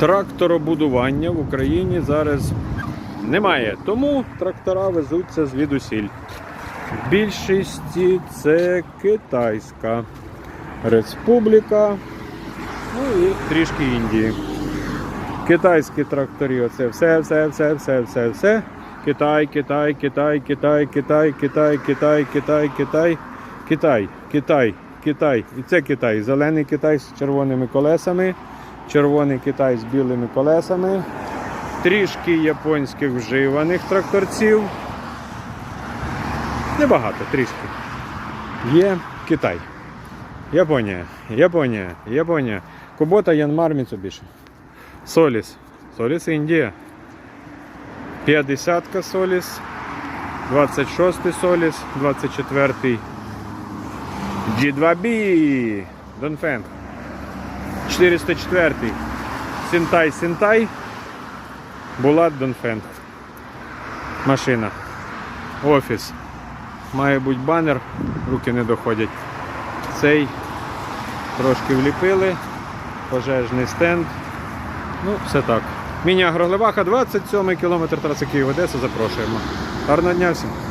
Тракторобудування в Україні зараз немає. Тому трактора везуться звідусіль. В більшості це Китайська Республіка, ну і трішки Індії. Китайські тракторі, оце все, все, все, все, все, все. Китай, Китай, Китай, Китай, Китай, Китай, Китай, Китай, Китай, Китай, Китай, Китай. І це Китай. Зелений Китай з червоними колесами, червоний Китай з білими колесами, трішки японських вживаних тракторців. Небагато, трішки. Є Китай. Японія, Японія, Японія. Кубота Янмар Міцубіші. Соліс. Соліс Індія. 50 Соліс. 26 Соліс. 24 G2B. Донфен. 404 Сінтай Сінтай. Булат Донфен. Машина. Офіс. Має бути банер, руки не доходять. Цей трошки вліпили. Пожежний стенд. Ну, все так. Міні-агроглибаха, 27 кілометр траси Одеса. Запрошуємо. Гарного дня всім.